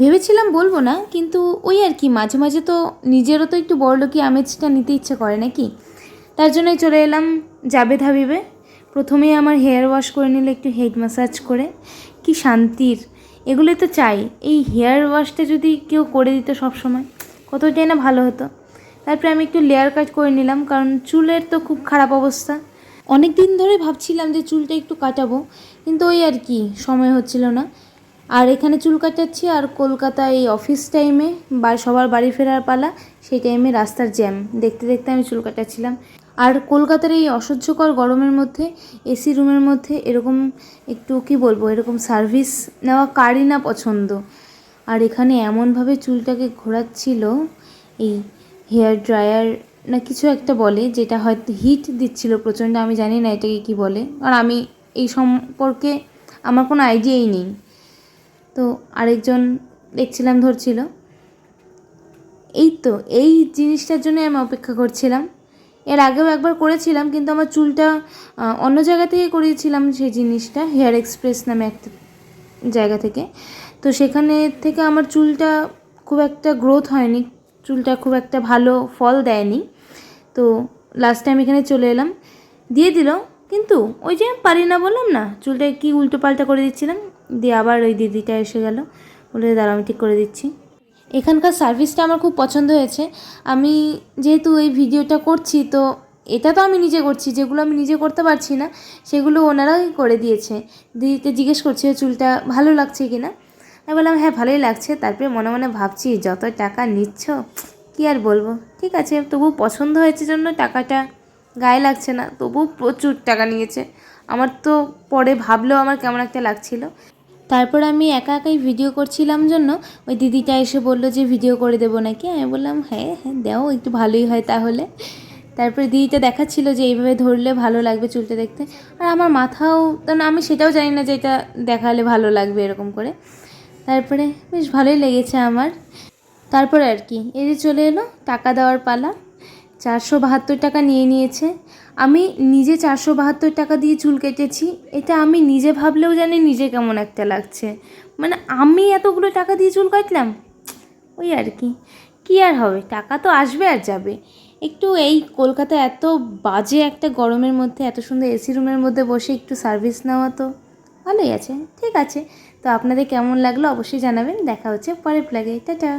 ভেবেছিলাম বলব না, কিন্তু ওই আর কি, মাঝে মাঝে তো নিজেরও তো একটু বড়লোকি আমেজটা নিতে ইচ্ছে করে নাকি? তার জন্যই চলে এলাম জাবেদ হাবিবে। প্রথমেই আমার হেয়ার ওয়াশ করে নিলে একটু হেড ম্যাসাজ করে। কি শান্তির, এগুলো তো চাই। এই হেয়ার ওয়াশটা যদি কেউ করে দিত সব সময় কতটাই না ভালো হতো। তারপরে আমি একটু লেয়ার কাট করে নিলাম, কারণ চুলের তো খুব খারাপ অবস্থা। অনেক দিন ধরে ভাবছিলাম যে চুলটা একটু কাটাবো, কিন্তু ওই আর কি, সময় হচ্ছিল না। আর এখানে চুল কাটাচ্ছি আর কলকাতায় এই অফিস টাইমে বা সবার বাড়ি ফেরার পালা, সেই টাইমে রাস্তার জ্যাম দেখতে দেখতে আমি চুল কাটাচ্ছিলাম। আর কলকাতার এই অসহ্যকর গরমের মধ্যে এসি রুমের মধ্যে এরকম একটু কি বলব, এরকম সার্ভিস নেওয়া কারই না পছন্দ। আর এখানে এমনভাবে চুলটাকে ঘোরাচ্ছিল, এই হেয়ার ড্রায়ার না কিছু একটা বলে, যেটা হয়তো হিট দিচ্ছিল প্রচণ্ড, আমি জানি না এটাকে কি বলে। আর আমি এই সম্পর্কে আমার কোনো আইডিয়াই নেই। তো আরেকজন দেখছিলাম ধরছিল। এই তো, এই জিনিসটার জন্য আমি অপেক্ষা করছিলাম। এর আগেও একবার করেছিলাম, কিন্তু আমার চুলটা অন্য জায়গা থেকে করিয়েছিলাম সেই জিনিসটা, হেয়ার এক্সপ্রেস নামে একটা জায়গা থেকে। তো সেখানে থেকে আমার চুলটা খুব একটা গ্রোথ হয়নি, চুলটা খুব একটা ভালো ফল দেয়নি। তো লাস্ট টাইম এখানে চলে এলাম। দিয়ে দিল, কিন্তু ওই যে পারি না বললাম না চুলটা কি উল্টো পাল্টা করে দিচ্ছিলাম দিয়ে আবার ওই দিদিটা এসে গেল। বলে দাঁড়া আমি ঠিক করে দিচ্ছি। এখানকার সার্ভিসটা আমার খুব পছন্দ হয়েছে। আমি যেহেতু এই ভিডিওটা করছি, তো এটা তো আমি নিজে করছি, যেগুলো আমি নিজে করতে পারছি না, সেগুলো ওনারাই করে দিয়েছে। দিদিকে জিজ্ঞেস করছে চুলটা ভালো লাগছে কি না? আমি বললাম হ্যাঁ ভালোই লাগছে। তারপরে মনে মনে ভাবছি, যত টাকা নিচ্ছ, কি আর বলব? ঠিক আছে তবু পছন্দ হয়েছে জন্য টাকাটা গায়ে লাগছে না তবু প্রচুর টাকা নিয়েছে। আমার তো পরে ভাবলেও আমার কেমন একটা লাগছিল। তারপর আমি একা একাই ভিডিও করছিলাম জন্য, ওই দিদিটা এসে বলল যে ভিডিও করে দেবো নাকি? আমি বললাম হ্যাঁ হ্যাঁ দাও, একটু ভালোই হয় তাহলে। তারপরে দিদিটা দেখাচ্ছিল যে, এইভাবে ধরলে ভালো লাগবে চুলটা দেখতে। আর আমার মাথাও না আমি সেটাও জানি না যে, এটা দেখালে ভালো লাগবে এরকম করে। তারপরে বেশ ভালোই লেগেছে আমার। তারপরে আর কি, এই যে চলে এলো টাকা দেওয়ার পালা। চারশো বাহাত্তর টাকা নিয়ে নিয়েছে। আমি নিজে চারশো বাহাত্তর টাকা দিয়ে চুল কেটেছি। এটা আমি নিজে ভাবলেও জানি নিজে কেমন একটা লাগছে। মানে আমি এতগুলো টাকা দিয়ে চুল কাটলাম? ওই আর কি। কী আর হবে? টাকা তো আসবে আর যাবে। একটু এই কলকাতা এত বাজে একটা গরমের মধ্যে, এত সুন্দর এসি রুমের মধ্যে বসে একটু সার্ভিস নেওয়া তো ভালোই আছে। ঠিক আছে। তো আপনাদের কেমন লাগল অবশ্যই জানাবেন। দেখা হচ্ছে পরের প্লাগে টাটা।